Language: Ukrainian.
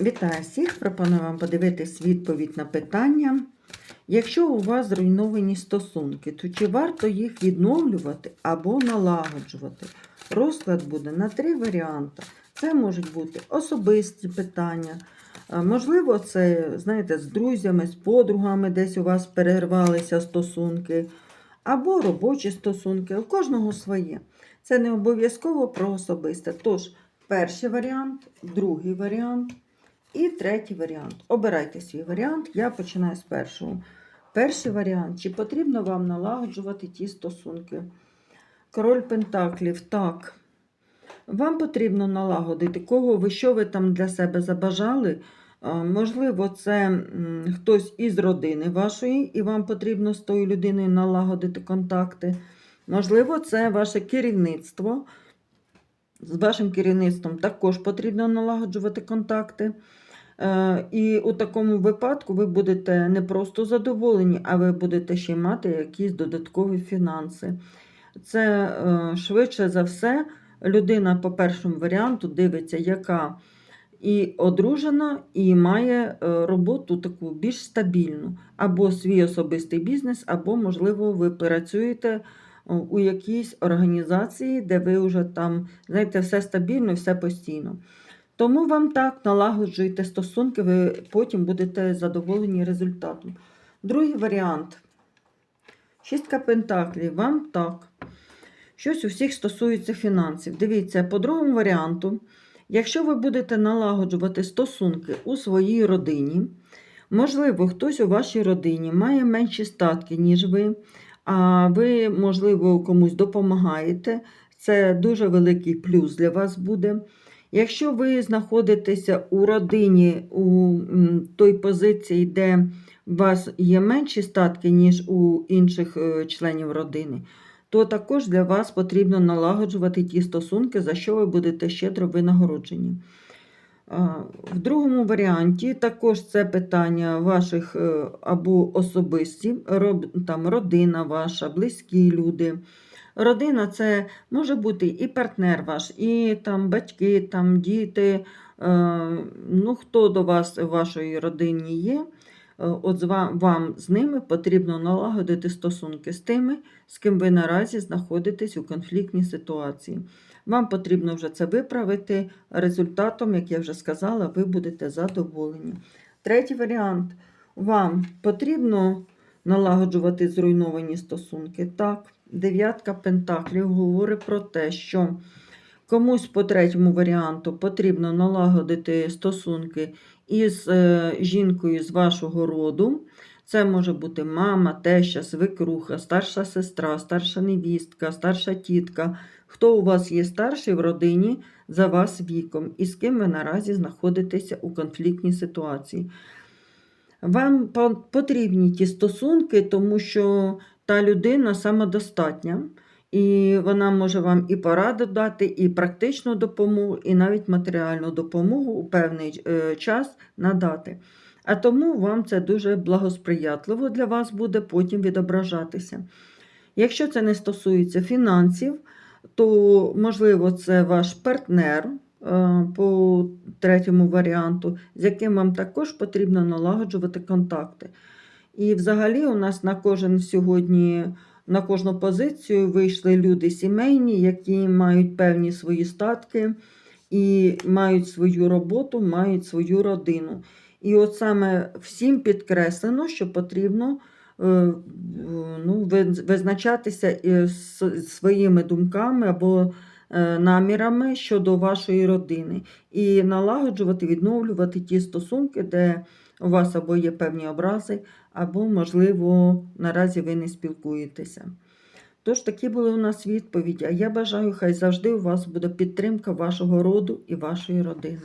Вітаю всіх! Пропоную вам подивитись відповідь на питання. Якщо у вас зруйновані стосунки, то чи варто їх відновлювати або налагоджувати? Розклад буде на три варіанти. Це можуть бути особисті питання. Можливо, це, знаєте, з друзями, з подругами десь у вас перервалися стосунки, або робочі стосунки. У кожного своє. Це не обов'язково про особисте. Тож, перший варіант, другий варіант. І третій варіант. Обирайте свій варіант. Я починаю з першого. Перший варіант. Чи потрібно вам налагоджувати ті стосунки? Король Пентаклів. Так. Вам потрібно налагодити, кого ви, що ви там для себе забажали. Можливо, це хтось із родини вашої, і вам потрібно з тою людиною налагодити контакти. Можливо, це ваше керівництво. З вашим керівництвом також потрібно налагоджувати контакти. Е, І у такому випадку ви будете не просто задоволені, а ви будете ще мати якісь додаткові фінанси. Це е, швидше за все, людина по першому варіанту дивиться, яка і одружена, і має е, роботу таку більш стабільну, або свій особистий бізнес, або, можливо, ви працюєте у якійсь організації, де ви вже там, знаєте, все стабільно, все постійно. Тому вам так налагоджуйте стосунки, ви потім будете задоволені результатом. Другий варіант. Шістка пентаклів. Вам так. Щось у всіх стосується фінансів. Дивіться, по другому варіанту, якщо ви будете налагоджувати стосунки у своїй родині, можливо, хтось у вашій родині має менші статки, ніж ви, а ви, можливо, комусь допомагаєте. Це дуже великий плюс для вас буде. Якщо ви знаходитеся у родині у той позиції, де у вас є менші статки, ніж у інших е, членів родини, то також для вас потрібно налагоджувати ті стосунки, за що ви будете щедро винагороджені. В другому варіанті також це питання ваших е, або особисті, там, родина ваша, близькі люди. Родина це може бути і партнер ваш, і там батьки, там діти. е, Ну, хто до вас в вашій родині є, е, от вам з ними потрібно налагодити стосунки з тими, з ким ви наразі знаходитесь у конфліктній ситуації. Вам потрібно вже це виправити. Результатом, як я вже сказала, ви будете задоволені. Третій варіант. Вам потрібно налагоджувати зруйновані стосунки. Так, дев'ятка пентаклів говорить про те, що комусь по третьому варіанту потрібно налагодити стосунки із е, жінкою з вашого роду. Це може бути мама, теща, свекруха, старша сестра, старша невістка, старша тітка. Хто у вас є старший в родині за вас віком і з ким ви наразі знаходитеся у конфліктній ситуації. Вам потрібні ті стосунки, тому що та людина самодостатня, і вона може вам і пораду дати, і практичну допомогу, і навіть матеріальну допомогу у певний е, час надати. А тому вам це дуже благосприятливо для вас буде потім відображатися. Якщо це не стосується фінансів, то, можливо, це ваш партнер е, по третьому варіанту, з яким вам також потрібно налагоджувати контакти. І взагалі у нас на кожен сьогодні, на кожну позицію вийшли люди сімейні, які мають певні свої статки і мають свою роботу, мають свою родину. І от саме всім підкреслено, що потрібно е, ну, визначатися із своїми думками або е, намірами щодо вашої родини і налагоджувати, відновлювати ті стосунки, де у вас або є певні образи, або, можливо, наразі ви не спілкуєтеся. Тож такі були у нас відповіді. А я бажаю, хай завжди у вас буде підтримка вашого роду і вашої родини.